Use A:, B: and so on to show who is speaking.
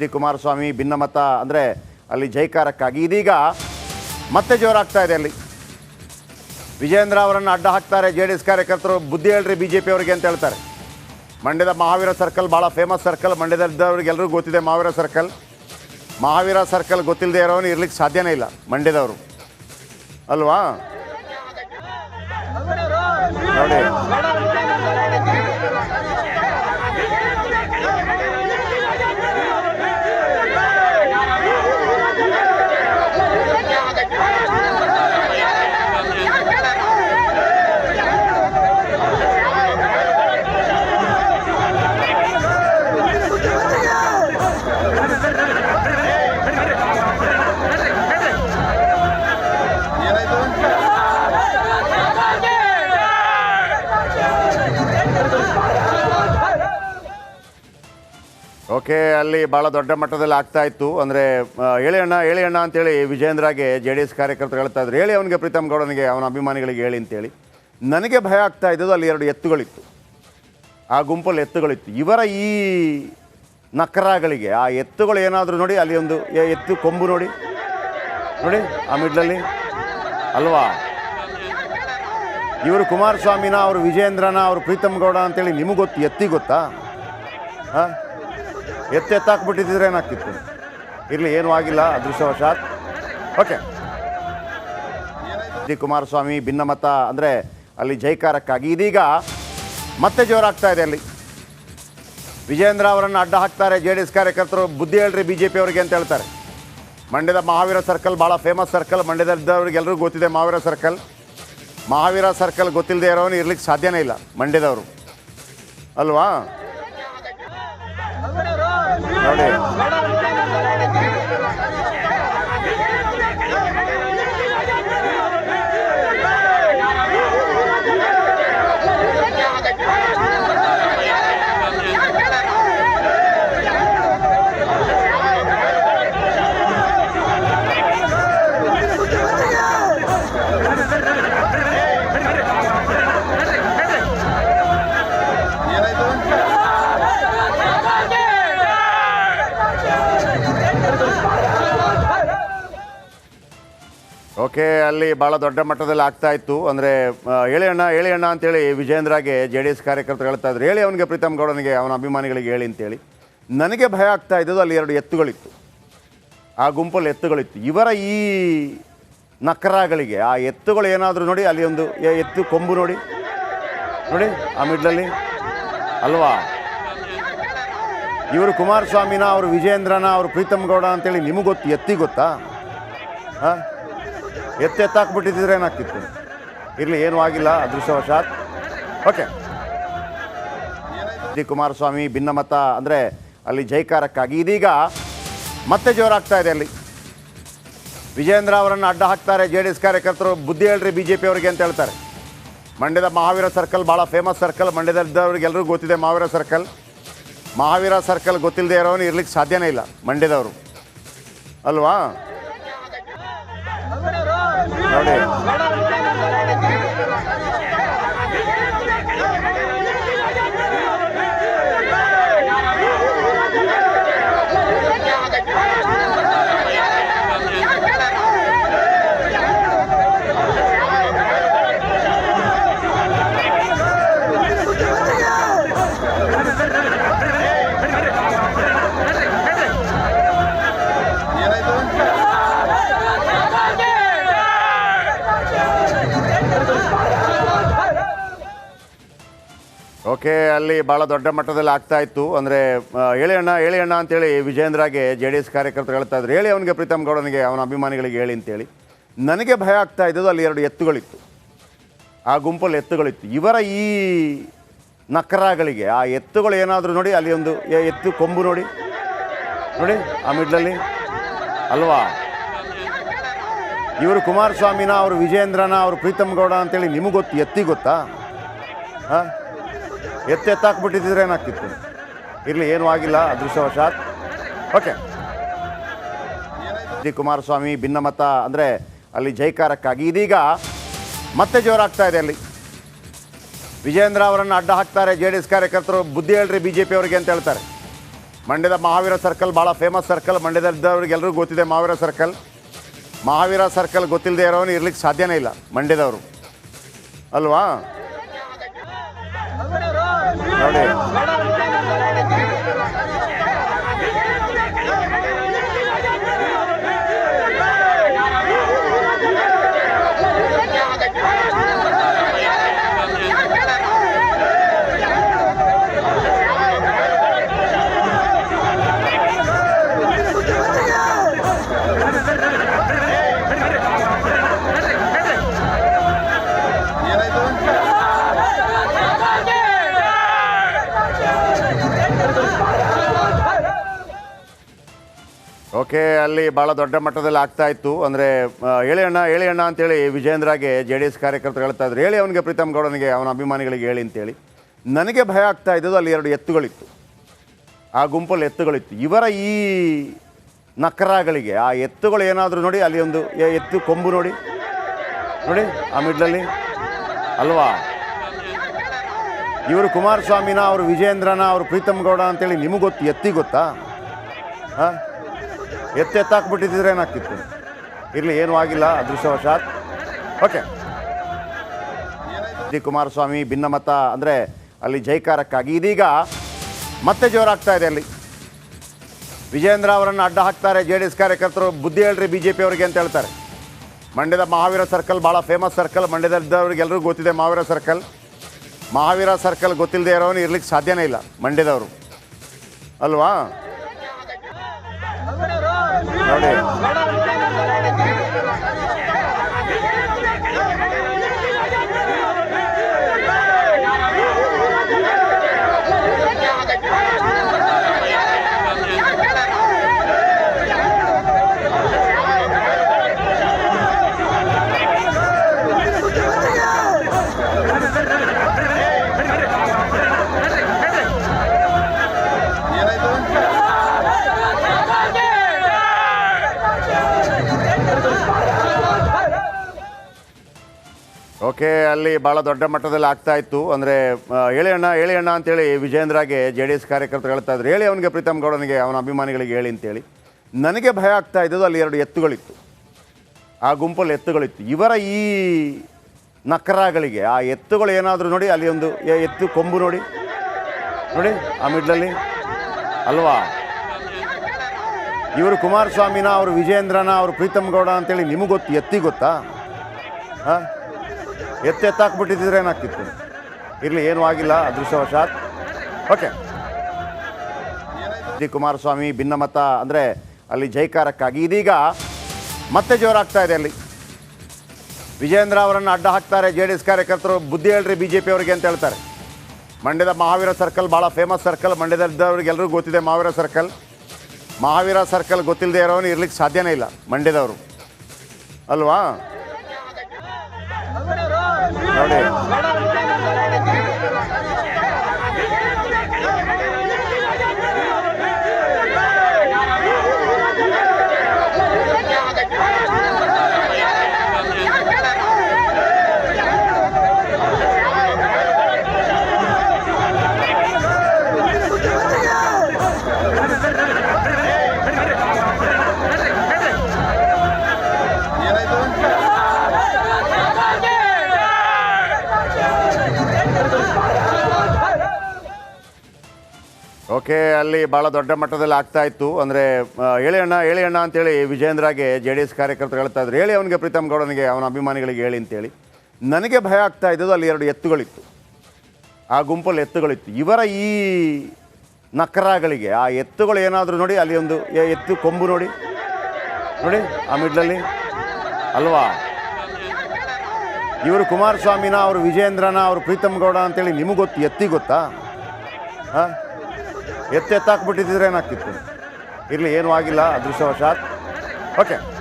A: D Kumaraswamy ಭಿನ್ನಮತ ಅಂದರೆ ಅಲ್ಲಿ ಜೈಕಾರಕ್ಕಾಗಿ. ಇದೀಗ ಮತ್ತೆ ಜೋರಾಗ್ತಾ ಇದೆ ಅಲ್ಲಿ. ವಿಜೇಂದ್ರ ಅವರನ್ನು ಅಡ್ಡ ಹಾಕ್ತಾರೆ ಜೆ ಡಿ ಎಸ್ ಕಾರ್ಯಕರ್ತರು ಬುದ್ಧಿ ಹೇಳ್ರಿ ಬಿ ಜೆ ಪಿ ಅವರಿಗೆ ಅಂತ ಹೇಳ್ತಾರೆ. ಮಂಡ್ಯದ ಮಹಾವೀರ ಸರ್ಕಲ್ ಭಾಳ ಫೇಮಸ್ ಸರ್ಕಲ್, ಮಂಡ್ಯದಲ್ಲಿದ್ದವ್ರಿಗೆ ಎಲ್ಲರಿಗೂ ಗೊತ್ತಿದೆ ಮಹಾವೀರ ಸರ್ಕಲ್. ಮಹಾವೀರ ಸರ್ಕಲ್ ಗೊತ್ತಿಲ್ಲದೆ ಇರೋನು ಇರ್ಲಿಕ್ಕೆ ಸಾಧ್ಯನೇ ಇಲ್ಲ ಮಂಡ್ಯದವರು. ಅಲ್ವಾ? ನೋಡಿ. ಓಕೆ, ಅಲ್ಲಿ ಭಾಳ ದೊಡ್ಡ ಮಟ್ಟದಲ್ಲಿ ಆಗ್ತಾ ಇತ್ತು. ಅಂದರೆ ಹೇಳಿ ಅಣ್ಣ ಹೇಳಿ ಅಣ್ಣ ಅಂತೇಳಿ ವಿಜೇಂದ್ರಗೆ ಜೆ ಡಿ ಎಸ್ ಕಾರ್ಯಕರ್ತರು ಹೇಳ್ತಾ ಇದ್ರು. ಹೇಳಿ ಅವನಿಗೆ, ಪ್ರೀತಮ್ ಗೌಡನಿಗೆ, ಅವನ ಅಭಿಮಾನಿಗಳಿಗೆ ಹೇಳಿ ಅಂತೇಳಿ. ನನಗೆ ಭಯ ಆಗ್ತಾ ಇದ್ದದ್ದು ಅಲ್ಲಿ ಎರಡು ಎತ್ತುಗಳಿತ್ತು. ಆ ಗುಂಪಲ್ಲಿ ಎತ್ತುಗಳಿತ್ತು. ಇವರ ಈ ನಕರಾಗಳಿಗೆ, ಆ ಎತ್ತುಗಳು ಏನಾದರೂ ನೋಡಿ, ಅಲ್ಲಿ ಒಂದು ಎತ್ತು, ಕೊಂಬು ನೋಡಿ. ನೋಡಿ, ಆ ಮಿಡ್ಲಲ್ಲಿ. ಅಲ್ವಾ? ಇವರು ಕುಮಾರಸ್ವಾಮಿನ, ಅವರು ವಿಜೇಂದ್ರನ ಅವರು ಪ್ರೀತಮ್ ಗೌಡ ಅಂತೇಳಿ ನಿಮಗೆ ಗೊತ್ತು ಎತ್ತಿ ಗೊತ್ತಾ? ಹಾಂ? ಎತ್ತು ಎತ್ತಾಕ್ಬಿಟ್ಟಿದ್ರೆ ಏನಾಗ್ತಿತ್ತು? ಇರಲಿ, ಏನೂ ಆಗಿಲ್ಲ, ಅದೃಷ್ಟವಶಾತ್. ಓಕೆ ಡಿ ಕುಮಾರಸ್ವಾಮಿ, ಭಿನ್ನಮತ, ಅಂದರೆ ಅಲ್ಲಿ ಜೈಕಾರಕ್ಕಾಗಿ. ಇದೀಗ ಮತ್ತೆ ಜೋರಾಗ್ತಾ ಇದೆ ಅಲ್ಲಿ. ವಿಜೇಂದ್ರ ಅವರನ್ನು ಅಡ್ಡ ಹಾಕ್ತಾರೆ ಜೆ ಡಿ ಎಸ್ ಕಾರ್ಯಕರ್ತರು. ಬುದ್ಧಿ ಹೇಳ್ರಿ ಬಿ ಜೆ ಪಿ ಅವರಿಗೆ ಅಂತ ಹೇಳ್ತಾರೆ. ಮಂಡ್ಯದ ಮಹಾವೀರ ಸರ್ಕಲ್ ಭಾಳ ಫೇಮಸ್ ಸರ್ಕಲ್. ಮಂಡ್ಯದಲ್ಲಿದ್ದವ್ರಿಗೆ ಎಲ್ಲರಿಗೂ ಗೊತ್ತಿದೆ ಮಹಾವೀರ ಸರ್ಕಲ್. ಮಹಾವೀರ ಸರ್ಕಲ್ ಗೊತ್ತಿಲ್ಲದೆ ಇರೋನು ಇರ್ಲಿಕ್ಕೆ ಸಾಧ್ಯನೇ ಇಲ್ಲ ಮಂಡ್ಯದವರು. ಅಲ್ವಾ? ನೋಡಿ ಓಕೆ ಅಲ್ಲಿ ಭಾಳ ದೊಡ್ಡ ಮಟ್ಟದಲ್ಲಿ ಆಗ್ತಾ ಇತ್ತು. ಅಂದರೆ ಹೇಳಿ ಅಣ್ಣ ಹೇಳಿ ಅಣ್ಣ ಅಂತೇಳಿ ವಿಜೇಂದ್ರಗೆ ಜೆ ಡಿ ಎಸ್ ಕಾರ್ಯಕರ್ತರು ಹೇಳ್ತಾ ಇದ್ರು. ಹೇಳಿ ಅವನಿಗೆ ಪ್ರೀತಮ್ ಗೌಡನಿಗೆ, ಅವನ ಅಭಿಮಾನಿಗಳಿಗೆ ಹೇಳಿ ಅಂತೇಳಿ. ನನಗೆ ಭಯ ಆಗ್ತಾ ಇದ್ದದ್ದು ಅಲ್ಲಿ ಎರಡು ಎತ್ತುಗಳಿತ್ತು. ಆ ಗುಂಪಲ್ಲಿ ಎತ್ತುಗಳಿತ್ತು. ಇವರ ಈ ನಕರಾಗಳಿಗೆ, ಆ ಎತ್ತುಗಳು ಏನಾದರೂ ನೋಡಿ, ಅಲ್ಲಿ ಒಂದು ಎತ್ತು ಕೊಂಬು ನೋಡಿ. ನೋಡಿ, ಆ ಮಿಡ್ಲಲ್ಲಿ. ಅಲ್ವಾ? ಇವರು ಕುಮಾರಸ್ವಾಮಿನ, ಅವರು ವಿಜೇಂದ್ರನ, ಅವರು ಪ್ರೀತಮ್ ಗೌಡ ಅಂತೇಳಿ ನಿಮಗೆ ಗೊತ್ತು ಎತ್ತಿ ಗೊತ್ತಾ? ಹಾಂ ಎತ್ತು ಎತ್ತಾಕ್ಬಿಟ್ಟಿದ್ರೆ ಏನಾಗ್ತಿತ್ತು? ಇರಲಿ, ಏನೂ ಆಗಿಲ್ಲ, ಅದೃಷ್ಟವಶಾತ್. ಓಕೆ. ಡಿ ಕುಮಾರಸ್ವಾಮಿ, ಭಿನ್ನಮತ, ಅಂದರೆ ಅಲ್ಲಿ ಜೈಕಾರಕ್ಕಾಗಿ ಇದೀಗ ಮತ್ತೆ ಜೋರಾಗ್ತಾ ಇದೆ ಅಲ್ಲಿ. ವಿಜೇಂದ್ರ ಅವರನ್ನು ಅಡ್ಡ ಹಾಕ್ತಾರೆ ಜೆ ಡಿ ಎಸ್ ಕಾರ್ಯಕರ್ತರು. ಬುದ್ಧಿ ಹೇಳ್ರಿ ಬಿ ಜೆ ಪಿ ಅವರಿಗೆ ಅಂತ ಹೇಳ್ತಾರೆ. ಮಂಡ್ಯದ ಮಹಾವೀರ ಸರ್ಕಲ್ ಭಾಳ ಫೇಮಸ್ ಸರ್ಕಲ್ ಮಂಡ್ಯದಲ್ಲಿದ್ದವ್ರಿಗೆ ಎಲ್ರಿಗೂ ಗೊತ್ತಿದೆ ಮಹಾವೀರ ಸರ್ಕಲ್. ಮಹಾವೀರ ಸರ್ಕಲ್ ಗೊತ್ತಿಲ್ಲದೆ ಇರೋನು ಇರ್ಲಿಕ್ಕೆ ಸಾಧ್ಯನೇ ಇಲ್ಲ, ಮಂಡ್ಯದವರು. ಅಲ್ವಾ? ನೋಡಿ ಓಕೆ, ಅಲ್ಲಿ ಭಾಳ ದೊಡ್ಡ ಮಟ್ಟದಲ್ಲಿ ಆಗ್ತಾ ಇತ್ತು. ಅಂದರೆ ಹೇಳಿ ಅಣ್ಣ ಹೇಳಿ ಅಣ್ಣ ಅಂತೇಳಿ ವಿಜೇಂದ್ರಗೆ ಜೆ ಡಿ ಎಸ್ ಕಾರ್ಯಕರ್ತರು ಹೇಳ್ತಾ ಇದ್ರು. ಹೇಳಿ ಅವನಿಗೆ, ಪ್ರೀತಮ್ ಗೌಡನಿಗೆ, ಅವನ ಅಭಿಮಾನಿಗಳಿಗೆ ಹೇಳಿ ಅಂತೇಳಿ. ನನಗೆ ಭಯ ಆಗ್ತಾ ಇದ್ದದ್ದು ಅಲ್ಲಿ ಎರಡು ಎತ್ತುಗಳಿತ್ತು. ಆ ಗುಂಪಲ್ಲಿ ಎತ್ತುಗಳಿತ್ತು. ಇವರ ಈ ನಕರಾಗಳಿಗೆ, ಆ ಎತ್ತುಗಳು ಏನಾದರೂ ನೋಡಿ, ಅಲ್ಲಿ ಒಂದು ಎತ್ತು, ಕೊಂಬು ನೋಡಿ. ನೋಡಿ, ಆ ಮಿಡ್ಲಲ್ಲಿ. ಅಲ್ವಾ? ಇವರು ಕುಮಾರಸ್ವಾಮಿನ, ಅವರು ವಿಜೇಂದ್ರನ ಅವರು ಪ್ರೀತಮ್ ಗೌಡ ಅಂತೇಳಿ ನಿಮಗೆ ಗೊತ್ತು ಎತ್ತಿ ಗೊತ್ತಾ? ಹಾಂ? ಎತ್ತು ಎತ್ತಾಕ್ಬಿಟ್ಟಿದ್ರೆ ಏನಾಗ್ತಿತ್ತು? ಇರಲಿ, ಏನೂ ಆಗಿಲ್ಲ, ಅದೃಷ್ಟವಶಾತ್. ಓಕೆ ಡಿ ಕುಮಾರಸ್ವಾಮಿ, ಭಿನ್ನಮತ, ಅಂದರೆ ಅಲ್ಲಿ ಜೈಕಾರಕ್ಕಾಗಿ. ಇದೀಗ ಮತ್ತೆ ಜೋರಾಗ್ತಾ ಇದೆ ಅಲ್ಲಿ. ವಿಜೇಂದ್ರ ಅವರನ್ನು ಅಡ್ಡ ಹಾಕ್ತಾರೆ ಜೆ ಡಿ ಎಸ್ ಕಾರ್ಯಕರ್ತರು. ಬುದ್ಧಿ ಹೇಳ್ರಿ ಬಿ ಜೆ ಪಿ ಅವರಿಗೆ ಅಂತ ಹೇಳ್ತಾರೆ. ಮಂಡ್ಯದ ಮಹಾವೀರ ಸರ್ಕಲ್ ಭಾಳ ಫೇಮಸ್ ಸರ್ಕಲ್. ಮಂಡ್ಯದಲ್ಲಿದ್ದವ್ರಿಗೆ ಎಲ್ಲರಿಗೂ ಗೊತ್ತಿದೆ ಮಹಾವೀರ ಸರ್ಕಲ್. ಮಹಾವೀರ ಸರ್ಕಲ್ ಗೊತ್ತಿಲ್ಲದೆ ಇರೋನು ಇರ್ಲಿಕ್ಕೆ ಸಾಧ್ಯನೇ ಇಲ್ಲ ಮಂಡ್ಯದವರು. ಅಲ್ವಾ? ನೋಡಿ ಓಕೆ, ಅಲ್ಲಿ ಭಾಳ ದೊಡ್ಡ ಮಟ್ಟದಲ್ಲಿ ಆಗ್ತಾ ಇತ್ತು. ಅಂದರೆ ಹೇಳಿ ಅಣ್ಣ ಹೇಳಿ ಅಣ್ಣ ಅಂತೇಳಿ ವಿಜೇಂದ್ರಗೆ ಜೆ ಡಿ ಎಸ್ ಕಾರ್ಯಕರ್ತರು ಹೇಳ್ತಾ ಇದ್ರು. ಹೇಳಿ ಅವನಿಗೆ, ಪ್ರೀತಮ್ ಗೌಡನಿಗೆ, ಅವನ ಅಭಿಮಾನಿಗಳಿಗೆ ಹೇಳಿ ಅಂತೇಳಿ. ನನಗೆ ಭಯ ಆಗ್ತಾ ಇದ್ದದ್ದು ಅಲ್ಲಿ ಎರಡು ಎತ್ತುಗಳಿತ್ತು. ಆ ಗುಂಪಲ್ಲಿ ಎತ್ತುಗಳಿತ್ತು. ಇವರ ಈ ನಕರಾಗಳಿಗೆ, ಆ ಎತ್ತುಗಳು ಏನಾದರೂ ನೋಡಿ, ಅಲ್ಲಿ ಒಂದು ಎತ್ತು, ಕೊಂಬು ನೋಡಿ. ನೋಡಿ, ಆ ಮಿಡ್ಲಲ್ಲಿ. ಅಲ್ವಾ? ಇವರು ಕುಮಾರಸ್ವಾಮಿನ, ಅವರು ವಿಜೇಂದ್ರನ, ಅವರು ಪ್ರೀತಮ್ ಗೌಡ ಅಂತೇಳಿ ನಿಮಗೆ ಗೊತ್ತು ಎತ್ತಿ ಗೊತ್ತಾ? ಹಾಂ? ಎತ್ತು ಎತ್ತಾಕ್ಬಿಟ್ಟಿದ್ರೆ ಏನಾಗ್ತಿತ್ತು? ಇರಲಿ, ಏನೂ ಆಗಿಲ್ಲ, ಅದೃಷ್ಟವಶಾತ್. ಓಕೆ ಡಿ ಕುಮಾರಸ್ವಾಮಿ, ಭಿನ್ನಮತ, ಅಂದರೆ ಅಲ್ಲಿ ಜೈಕಾರಕ್ಕಾಗಿ. ಇದೀಗ ಮತ್ತೆ ಜೋರಾಗ್ತಾ ಇದೆ ಅಲ್ಲಿ. ವಿಜೇಂದ್ರ ಅವರನ್ನು ಅಡ್ಡ ಹಾಕ್ತಾರೆ ಜೆ ಡಿ ಎಸ್ ಕಾರ್ಯಕರ್ತರು. ಬುದ್ಧಿ ಹೇಳ್ರಿ ಬಿ ಜೆ ಪಿ ಅವರಿಗೆ ಅಂತ ಹೇಳ್ತಾರೆ. ಮಂಡ್ಯದ ಮಹಾವೀರ ಸರ್ಕಲ್ ಭಾಳ ಫೇಮಸ್ ಸರ್ಕಲ್. ಮಂಡ್ಯದಲ್ಲಿದ್ದವ್ರಿಗೆ ಎಲ್ಲರಿಗೂ ಗೊತ್ತಿದೆ ಮಹಾವೀರ ಸರ್ಕಲ್. ಮಹಾವೀರ ಸರ್ಕಲ್ ಗೊತ್ತಿಲ್ಲದೆ ಇರೋನು ಇರ್ಲಿಕ್ಕೆ ಸಾಧ್ಯನೇ ಇಲ್ಲ ಮಂಡ್ಯದವರು. ಅಲ್ವಾ? ನೋಡಿ ಓಕೆ, ಅಲ್ಲಿ ಭಾಳ ದೊಡ್ಡ ಮಟ್ಟದಲ್ಲಿ ಆಗ್ತಾ ಇತ್ತು. ಅಂದರೆ ಹೇಳಿ ಅಣ್ಣ ಹೇಳಿ ಅಣ್ಣ ಅಂತೇಳಿ ವಿಜೇಂದ್ರಗೆ ಜೆ ಡಿ ಎಸ್ ಕಾರ್ಯಕರ್ತರು ಹೇಳ್ತಾ ಇದ್ರು. ಹೇಳಿ ಅವನಿಗೆ, ಪ್ರೀತಮ್ ಗೌಡನಿಗೆ, ಅವನ ಅಭಿಮಾನಿಗಳಿಗೆ ಹೇಳಿ ಅಂತೇಳಿ. ನನಗೆ ಭಯ ಆಗ್ತಾ ಇದ್ದದ್ದು ಅಲ್ಲಿ ಎರಡು ಎತ್ತುಗಳಿತ್ತು. ಆ ಗುಂಪಲ್ಲಿ ಎತ್ತುಗಳಿತ್ತು. ಇವರ ಈ ನಕರಾಗಳಿಗೆ, ಆ ಎತ್ತುಗಳು ಏನಾದರೂ ನೋಡಿ, ಅಲ್ಲಿ ಒಂದು ಎತ್ತು, ಕೊಂಬು ನೋಡಿ. ನೋಡಿ, ಆ ಮಿಡ್ಲಲ್ಲಿ. ಅಲ್ವಾ? ಇವರು ಕುಮಾರಸ್ವಾಮಿನ, ಅವರು ವಿಜೇಂದ್ರನ ಅವರು ಪ್ರೀತಮ್ ಗೌಡ ಅಂತೇಳಿ ನಿಮಗೆ ಗೊತ್ತು ಎತ್ತಿ ಗೊತ್ತಾ? ಹಾಂ ಎತ್ತು ಎತ್ತಾಕ್ಬಿಟ್ಟಿದ್ರೆ ಏನಾಗ್ತಿತ್ತು? ಇರಲಿ, ಏನೂ ಆಗಿಲ್ಲ, ಅದೃಷ್ಟವಶಾತ್. ಓಕೆ ಡಿ ಕುಮಾರಸ್ವಾಮಿ, ಭಿನ್ನಮತ ಅಂದರೆ ಅಲ್ಲಿ ಜೈಕಾರಕ್ಕಾಗಿ. ಇದೀಗ ಮತ್ತೆ ಜೋರಾಗ್ತಾ ಇದೆ ಅಲ್ಲಿ. ವಿಜೇಂದ್ರ ಅವರನ್ನು ಅಡ್ಡ ಹಾಕ್ತಾರೆ, ಜೆ ಡಿ ಎಸ್ ಕಾರ್ಯಕರ್ತರು. ಬುದ್ಧಿ ಹೇಳ್ರಿ ಬಿ ಜೆ ಪಿ ಅವರಿಗೆ ಅಂತ ಹೇಳ್ತಾರೆ. ಮಂಡ್ಯದ ಮಹಾವೀರ ಸರ್ಕಲ್ ಭಾಳ ಫೇಮಸ್ ಸರ್ಕಲ್ ಮಂಡ್ಯದಲ್ಲಿದ್ದವ್ರಿಗೆ ಎಲ್ಲರಿಗೂ ಗೊತ್ತಿದೆ ಮಹಾವೀರ ಸರ್ಕಲ್ ಮಹಾವೀರ ಸರ್ಕಲ್ ಗೊತ್ತಿಲ್ಲದೆ ಇರೋನು ಇರ್ಲಿಕ್ಕೆ ಸಾಧ್ಯನೇ ಇಲ್ಲ ಮಂಡ್ಯದವರು. ಅಲ್ವಾ? ನೋಡಿ ಓಕೆ ಅಲ್ಲಿ ಭಾಳ ದೊಡ್ಡ ಮಟ್ಟದಲ್ಲಿ ಆಗ್ತಾ ಇತ್ತು. ಅಂದರೆ ಹೇಳಿ ಅಣ್ಣ ಹೇಳಿ ಅಣ್ಣ ಅಂತೇಳಿ ವಿಜೇಂದ್ರಗೆ ಜೆ ಡಿ ಎಸ್ ಕಾರ್ಯಕರ್ತರು ಹೇಳ್ತಾ ಇದ್ರು. ಹೇಳಿ ಅವನಿಗೆ, ಪ್ರೀತಮ್ ಗೌಡನಿಗೆ, ಅವನ ಅಭಿಮಾನಿಗಳಿಗೆ ಹೇಳಿ ಅಂತೇಳಿ. ನನಗೆ ಭಯ ಆಗ್ತಾ ಇದ್ದದ್ದು ಅಲ್ಲಿ ಎರಡು ಎತ್ತುಗಳಿತ್ತು. ಆ ಗುಂಪಲ್ಲಿ ಎತ್ತುಗಳಿತ್ತು. ಇವರ ಈ ನಕರಾಗಳಿಗೆ, ಆ ಎತ್ತುಗಳು ಏನಾದರೂ ನೋಡಿ, ಅಲ್ಲಿ ಒಂದು ಎತ್ತು, ಕೊಂಬು ನೋಡಿ. ನೋಡಿ, ಆ ಮಿಡ್ಲಲ್ಲಿ. ಅಲ್ವಾ? ಇವರು ಕುಮಾರಸ್ವಾಮಿನ, ಅವರು ವಿಜೇಂದ್ರನ, ಅವರು ಪ್ರೀತಮ್ ಗೌಡ ಅಂತೇಳಿ ನಿಮಗೆ ಗೊತ್ತು ಎತ್ತಿ ಗೊತ್ತಾ? ಹಾಂ? ಎತ್ತು ಎತ್ತಾಕ್ಬಿಟ್ಟಿದ್ರೆ ಏನಾಗ್ತಿತ್ತು? ಇರಲಿ ಏನೂ ಆಗಿಲ್ಲ ಅದೃಷ್ಟವಶಾತ್. ಓಕೆ